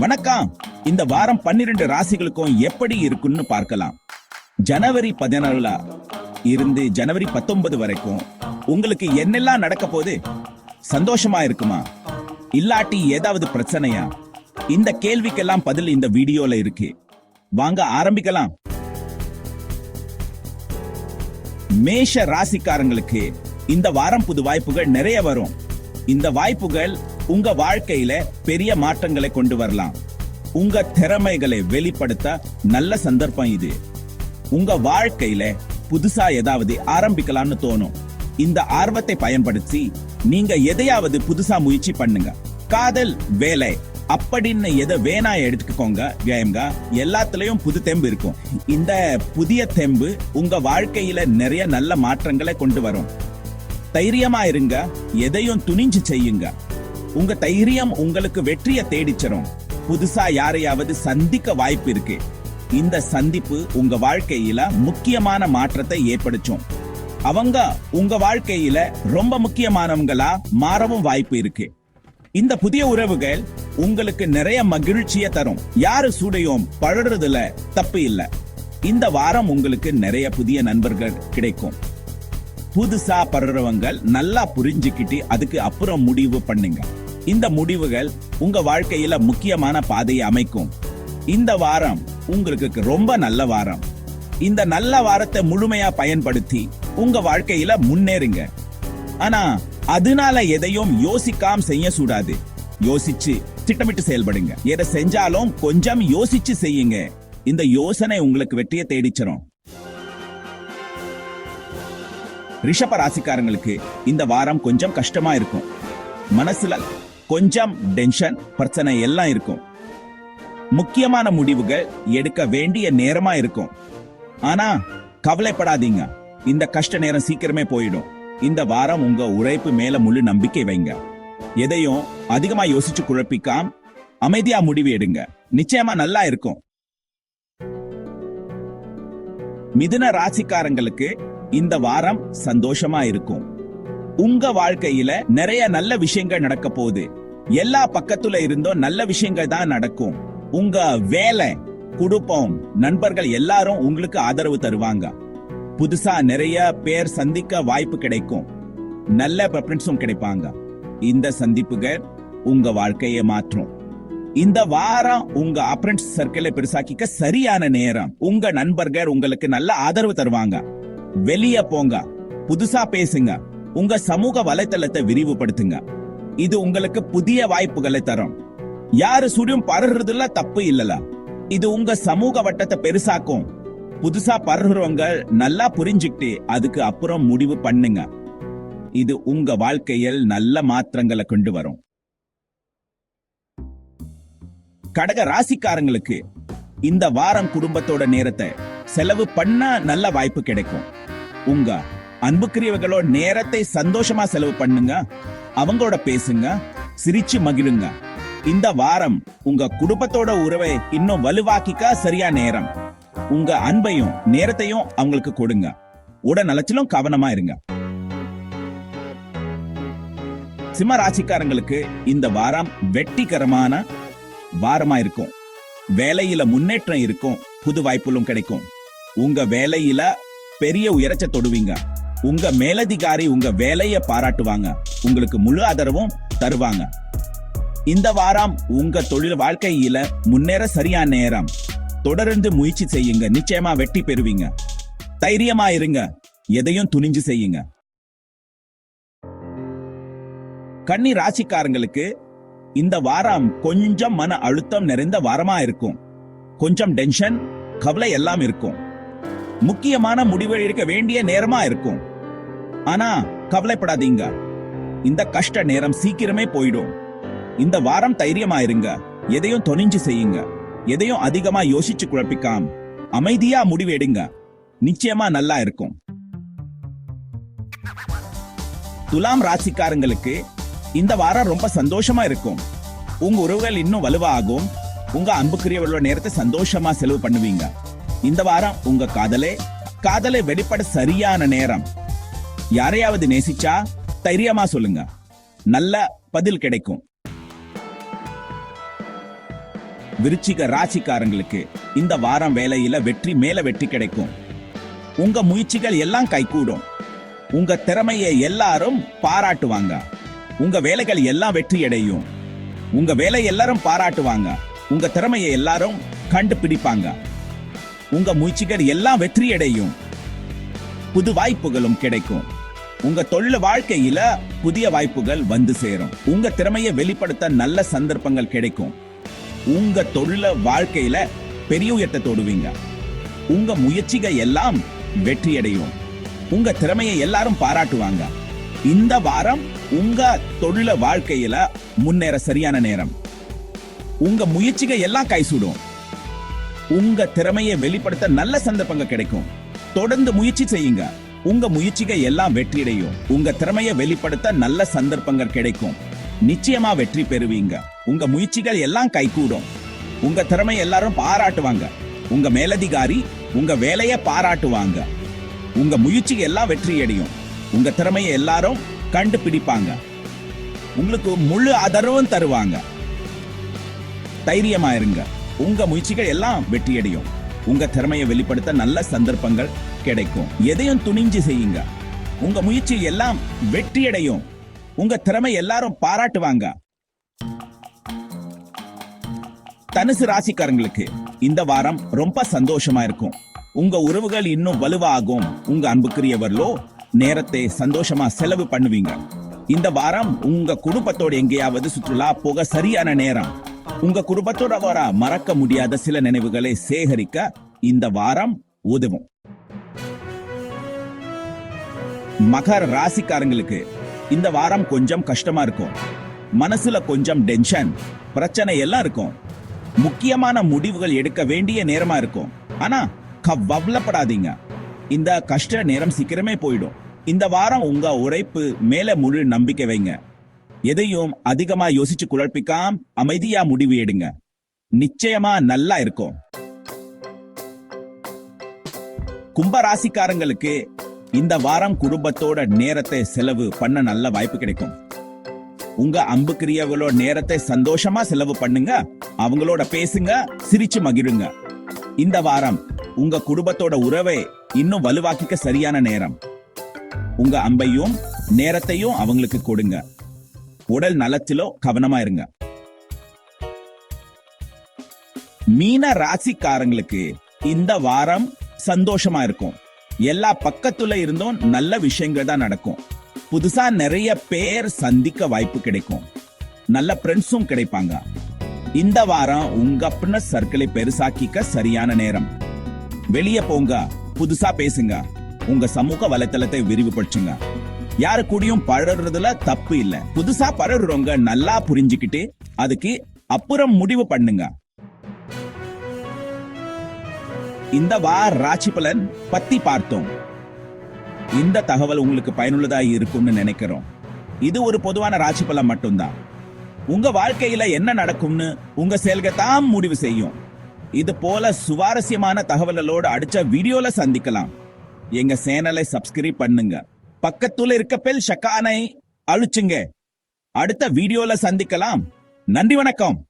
வணக்கம். இந்த வாரம் பன்னிரண்டு ராசிகளுக்கும் எப்படி இருக்குன்னு பார்க்கலாம். ஜனவரி பதினாறுல இருந்து ஜனவரி பத்தொன்பது வரைக்கும் உங்களுக்கு என்னெல்லாம் நடக்க போகுது? சந்தோஷமா இருக்குமா? இல்லாட்டி ஏதாவது பிரச்சனையா? இந்த கேள்விக்கெல்லாம் பதில் இந்த வீடியோல இருக்கு. வாங்க ஆரம்பிக்கலாம். மேஷ ராசிக்காரங்களுக்கு இந்த வாரம் புது வாய்ப்புகள் நிறைய வரும். இந்த வாய்ப்புகள் உங்க வாழ்க்கையில பெரிய மாற்றங்களை கொண்டு வரலாம். உங்க திறமைகளை வெளிப்படுத்த நல்ல சந்தர்ப்பம் இது. உங்க வாழ்க்கையில புதுசா ஏதாவது ஆரம்பிக்கலாம்னு தோணும். இந்த ஆர்வத்தை பயன்படுத்தி நீங்க எதையாவது புதுசா முயற்சி பண்ணுங்க. காதல் வேலை அப்படின்னு எதை வேணா எடுத்துக்கோங்க. வியங்க எல்லாத்துலயும் புது தெம்பு இருக்கும். இந்த புதிய தெம்பு உங்க வாழ்க்கையில நிறைய நல்ல மாற்றங்களை கொண்டு வரும். தைரியமா இருங்க எதையும் துணிஞ்சு செய்யுங்க. உங்க தைரியம் உங்களுக்கு வெற்றியை தேடிச்சிடும் புதுசா யாரையாவது சந்திக்க வாய்ப்பு இருக்கு. இந்த சந்திப்பு உங்க வாழ்க்கையில முக்கியமான மாற்றத்தை ஏற்படுத்தும். அவங்க உங்க வாழ்க்கையில ரொம்ப முக்கியமானவங்களா மாறவும் வாய்ப்பு இருக்கு. இந்த புதிய உறவுகள் உங்களுக்கு நிறைய மகிழ்ச்சியை தரும். யாரு சூடையும் பழறதுல தப்பு இல்ல. இந்த வாரம் உங்களுக்கு நிறைய புதிய நண்பர்கள் கிடைக்கும். புதுசா படுறவங்க நல்லா புரிஞ்சுக்கிட்டு அதுக்கு அப்புறம் முடிவு பண்ணுங்க. இந்த முடிவுகள் உங்க வாழ்க்கையில முக்கியமான பாதையை அமைக்கும். இந்த வாரம் உங்களுக்கு ரொம்ப நல்ல வாரம். இந்த நல்ல வாரத்தை முழுமையா பயன்படுத்தி உங்க வாழ்க்கையில முன்னேறுங்க. ஆனா அதனால எதையும் யோசிக்காம செய்ய கூடாது யோசிச்சு திட்டமிட்டு செயல்படுங்க. எதை செஞ்சாலும் கொஞ்சம் யோசிச்சு செய்யுங்க. இந்த யோசனை உங்களுக்கு வெற்றியை தேடிச்சிரும். ரிஷப ராசிக்காரங்களுக்கு இந்த வாரம் கொஞ்சம் கஷ்டமா இருக்கும். மனசுல கொஞ்சம் டென்ஷன் பிரச்சனை எல்லாம் இருக்கும். முக்கியமான முடிவுகள் எடுக்க வேண்டிய நேரமா இருக்கும். ஆனா கவலைப்படாதீங்க. இந்த கஷ்ட நேரம் சீக்கிரமே போயிடும். இந்த வாரம் உங்க உழைப்பு மேல முழு நம்பிக்கை வைங்க. எதையும் அதிகமா யோசிச்சு குழப்பிக்காம அமைதியா முடிவு எடுங்க. நிச்சயமா நல்லா இருக்கும். மிதுன ராசிக்காரங்களுக்கு இந்த வாரம் சந்தோஷமா இருக்கும். உங்க வாழ்க்கையில நிறைய நல்ல விஷயங்கள் நடக்க போகுது. எல்லா பக்கத்துல இருந்தும் நல்ல விஷயங்கள் தான் நடக்கும். உங்க வேலை குடும்பம் நண்பர்கள் எல்லாரும் உங்களுக்கு ஆதரவு தருவாங்க. புதுசா நிறைய பேர் சந்திக்க வாய்ப்பு கிடைக்கும். நல்ல ப்ரெஃபரன்ஸும் கிடைப்பாங்க. இந்த சந்திப்புகள் உங்க வாழ்க்கையை மாற்றும். இந்த வாரம் உங்க அப்ரன்ஸ் சர்க்கிளை பெருசாக்கிக்க சரியான நேரம். உங்க நண்பர்கள் உங்களுக்கு நல்ல ஆதரவு தருவாங்க. வெளிய போங்க புதுசா பேசுங்க. உங்க சமூக வலைத்தளத்தை விரிவுபடுத்துங்க. இது உங்களுக்கு புதிய வாய்ப்புகளை தரும். யாரு சுடியும் பரகுறதுல தப்பு இல்லல. இது உங்க சமூக வட்டத்தை பெருசாக்கும். புதுசா பரகுறவங்க நல்லா புரிஞ்சுக்கிட்டு அதுக்கு அப்புறம் முடிவு பண்ணுங்க. இது உங்க வாழ்க்கையில் நல்ல மாற்றங்களை கொண்டு வரும். கடக ராசிக்காரங்களுக்கு இந்த வாரம் குடும்பத்தோட நேரத்தை செலவு பண்ண நல்ல வாய்ப்பு கிடைக்கும். உங்க அன்புக்குரியவர்களோட நேரத்தை சந்தோஷமா செலவு பண்ணுங்க. அவங்களோட பேசுங்க சிரிச்சு மகிழுங்க. இந்த வாரம் உங்க குடும்பத்தோட உறவை இன்னும் வலுவாக்கிக்க சரியா நேரம். உங்க அன்பையும் நேரத்தையும் அவங்களுக்கு கொடுங்க. உட நலச்சிலும் கவனமா இருங்க. சிம்ம ராசிக்காரங்களுக்கு இந்த வாரம் வெற்றிகரமான வாரமா இருக்கும். வேலையில முன்னேற்றம் இருக்கும் புது வாய்ப்புகளும் கிடைக்கும். உங்க வேலையில பெரிய உயரச்ச தொடுவீங்க. உங்க மேலதிகாரி உங்க வேலையை பாராட்டுவாங்க. உங்களுக்கு முழு ஆதரவும் தருவாங்க. இந்த வாரம் உங்க தொழில் வாழ்க்கையில முன்னேற சரியான நேரம். தொடர்ந்து முயற்சி செய்யுங்க. நிச்சயமா வெற்றி பெறுவீங்க. தைரியமா இருங்க. எதையும் துணிஞ்சு செய்யுங்க. கன்னி ராசிக்காரங்களுக்கு இந்த வாரம் கொஞ்சம் மன அழுத்தம் நிறைந்த வாரமா இருக்கும். கொஞ்சம் டென்ஷன் கவலை எல்லாம் இருக்கும். முக்கியமான முடிவு எடுக்க வேண்டிய நேரமா இருக்கும். ஆனா கவலைப்படாதீங்க. இந்த கஷ்ட நேரம் சீக்கிரமே போயிடும். இந்த வாரம் தைரியமா இருங்க எதையும் துணிஞ்சு செய்யுங்க. எதையும் அதிகமா யோசிச்சு குழப்பிக்காம. அமைதியா முடிவு எடுங்க நிச்சயமா நல்லா இருக்கும். துலாம் ராசிக்காரங்களுக்கு இந்த வாரம் ரொம்ப சந்தோஷமா இருக்கும். உங்க உறவுகள் இன்னும் வலுவாகும். உங்க அன்புக்குரியவர்களோட நேரத்தை சந்தோஷமா செலவு பண்ணுவீங்க. இந்த வாரம் உங்க காதலே காதலை வெளிப்பட சரியான நேரம். யாரையாவது நேசிச்சா தைரியமா சொல்லுங்க. நல்ல பதில் கிடைக்கும். விருச்சிக ராசிக்காரங்களுக்கு இந்த வாரம் வேலையில வெற்றி மேல வெற்றி கிடைக்கும். உங்க முயற்சிகள் எல்லாம் கைகூடும். உங்க திறமையை எல்லாரும் பாராட்டுவாங்க. உங்க வேலைகள் எல்லாம் வெற்றி அடையும். உங்க வேலை எல்லாரும் பாராட்டுவாங்க. உங்க திறமையை எல்லாரும் கண்டுபிடிப்பாங்க. உங்க முயற்சிகள் எல்லாம் வெற்றி அடையும். புது வாய்ப்புகளும் கிடைக்கும். உங்க தொழில் வாழ்க்கையில புதிய வாய்ப்புகள் வந்து சேரும். உங்க திறமையை வெளிப்படுத்த நல்ல சந்தர்ப்பங்கள் கிடைக்கும். உங்க தொழில வாழ்க்கையில பெரிய உயர்த்த தொடுவீங்க. உங்க முயற்சிகள் எல்லாம் வெற்றி அடையும் உங்க திறமையை எல்லாரும் பாராட்டுவாங்க. இந்த வாரம் உங்க தொழில வாழ்க்கையில முன்னேற சரியான நேரம். உங்க முயற்சிகள் எல்லாம் கைசூடும் உங்க திறமையை வெளிப்படுத்த நல்ல சந்தர்ப்பங்கள் கிடைக்கும். தொடர்ந்து முயற்சி செய்யுங்க. உங்க முயற்சிகள் எல்லாம் வெற்றியடையும். உங்க திறமையை வெளிப்படுத்த நல்ல சந்தர்ப்பங்கள் கிடைக்கும். நிச்சயமா வெற்றி பெறுவீங்க. உங்க முயற்சிகள் எல்லாம் கைகூடும். உங்க திறமை எல்லாரும் பாராட்டுவாங்க. உங்க மேலதிகாரி உங்க வேலையை பாராட்டுவாங்க. உங்க முயற்சிகள் எல்லாம் வெற்றியடையும். உங்க திறமையை எல்லாரும் கண்டுபிடிப்பாங்க. உங்களுக்கு முழு ஆதரவும் தருவாங்க. தைரியமா இருங்க. உங்க முயற்சிகள் எல்லாம் வெற்றியடையும். உங்க திறமையை வெளிப்படுத்த நல்ல சந்தர்ப்பங்கள் கிடைக்கும். எதையும் துணிஞ்சு செய்யுங்க. உங்க முயற்சி எல்லாம் வெற்றியடையும். உங்க திறமை எல்லாரும் பாராட்டுவாங்க. தனுசு ராசிக்காரங்களுக்கு இந்த வாரம் ரொம்ப சந்தோஷமா இருக்கும். உங்க உறவுகள் இன்னும் வலுவாகும். உங்க அன்புக்குரியவர்களோ நேரத்தை சந்தோஷமா செலவு பண்ணுவீங்க. இந்த வாரம் உங்க குடும்பத்தோட எங்கேயாவது சுற்றுலா போக சரியான நேரம். உங்க குடும்பத்தோட வர மறக்க முடியாத சில நினைவுகளை சேகரிக்க இந்த வாரம் உதவும். மகர ராசிக்காரங்களுக்கு இந்த வாரம் கொஞ்சம் கஷ்டமா இருக்கும். மனசுல கொஞ்சம் டென்ஷன் பிரச்சனை எல்லாம் இருக்கும். முக்கியமான முடிவுகள் எடுக்க வேண்டிய நேரமா இருக்கும். ஆனா கவலைப்படாதீங்க. இந்த கஷ்ட நேரம் சீக்கிரமே போயிடும். இந்த வாரம் உங்க உழைப்பு மேல முழு நம்பிக்கை வைங்க. எதையும் அதிகமா யோசிச்சு குழப்பிக்காம அமைதியா முடிவு எடுங்க. நிச்சயமா நல்லா இருக்கும். கும்ப ராசிக்காரங்களுக்கு இந்த வாரம் குடும்பத்தோட நேரத்தை செலவு பண்ண நல்ல வாய்ப்பு கிடைக்கும். உங்க அம்புக்கிரியவங்களோட நேரத்தை சந்தோஷமா செலவு பண்ணுங்க. அவங்களோட பேசுங்க சிரிச்சு மகிழுங்க. இந்த வாரம் உங்க குடும்பத்தோட உறவை இன்னும் வலுவாக்கிக்க சரியான நேரம். உங்க அம்பையும் நேரத்தையும் அவங்களுக்கு கொடுங்க. உடல் நலத்திலோ கவனமா இருங்க மீன ராசிக்காரங்களுக்கு இந்த வாரம் சந்தோஷமா இருக்கும் எல்லா பக்கத்துல இருந்தும் நல்ல விஷயங்கள் தான் நடக்கும். புதுசா நிறைய பேர் சந்திக்க வாய்ப்பு கிடைக்கும். நல்ல ஃப்ரெண்ட்ஸும் கிடைப்பாங்க. இந்த வாரம் உங்க பின்ன சர்க்கிளை பெருசாக்கிக்க சரியான நேரம். வெளியே போங்க புதுசா பேசுங்க. உங்க சமூக வலைத்தளத்தை விரிவுபடுத்துங்க. யாரு கூடயும் பழறதுல தப்பு இல்ல. புதுசா பழகுறவங்க நல்லா புரிஞ்சுக்கிட்டு அதுக்கு அப்புறம் முடிவு பண்ணுங்க. இந்த வார ராசி பலன் பத்தி பார்த்தோம். இந்த தகவல் உங்களுக்கு பயனுள்ளதா இருக்கும்னு நினைக்கிறோம். இது ஒரு பொதுவான ராசி பலன் மட்டும்தான். உங்க வாழ்க்கையில என்ன நடக்கும்னு உங்க செயல்கள் தான் முடிவு செய்யும். இது போல சுவாரஸ்யமான தகவல்களோடு அடிச்ச வீடியோல சந்திக்கலாம். எங்க சேனலை சப்ஸ்கிரைப் பண்ணுங்க. பக்கத்துல இருக்க பெல் ஷக்கானை அழிச்சுங்க. அடுத்த வீடியோல சந்திக்கலாம். நன்றி வணக்கம்.